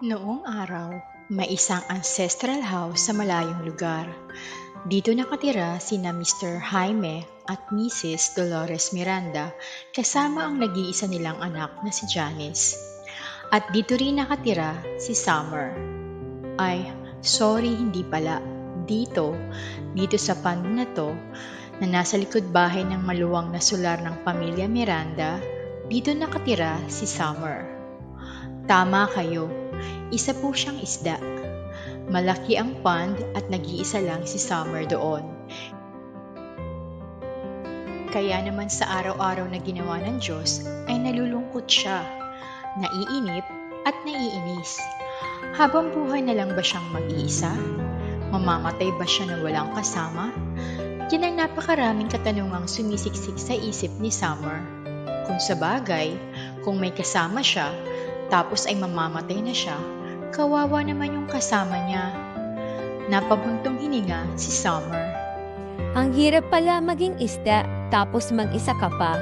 Noong araw, may isang ancestral house sa malayong lugar. Dito nakatira sina Mr. Jaime at Mrs. Dolores Miranda kasama ang nag-iisa nilang anak na si Janice. At dito rin nakatira si Summer. Ay, sorry hindi pala. Dito, dito sa pond na to, na nasa likod bahay ng maluwang na solar ng pamilya Miranda, dito nakatira si Summer. Tama kayo, isa po siyang isda. Malaki ang pond at nag-iisa lang si Summer doon. Kaya naman sa araw-araw na ginawa ng Diyos ay nalulungkot siya, naiinip at naiinis. Habang buhay na lang ba siyang mag-iisa? Mamamatay ba siya na walang kasama? Yan ang napakaraming katanungang sumisiksik sa isip ni Summer. Kung sa bagay, kung may kasama siya, tapos ay mamamatay na siya, kawawa naman yung kasama niya. Napabuntong hininga si Summer. Ang hirap pala maging isda, tapos mag-isa ka pa.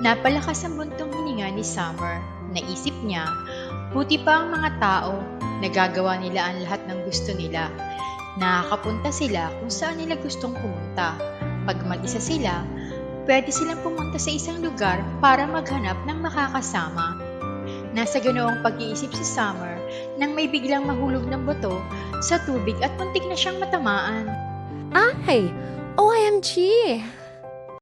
Napalakas ang buntong hininga ni Summer. Naisip niya, buti pa ang mga tao, nagagawa nila ang lahat ng gusto nila. Nakakapunta sila kung saan nila gustong pumunta. Pag mag-isa sila, pwede silang pumunta sa isang lugar para maghanap ng makakasama. Nasa ganoong pag-iisip si Summer nang may biglang mahulog ng buto sa tubig at muntik na siyang matamaan. Ay! OMG!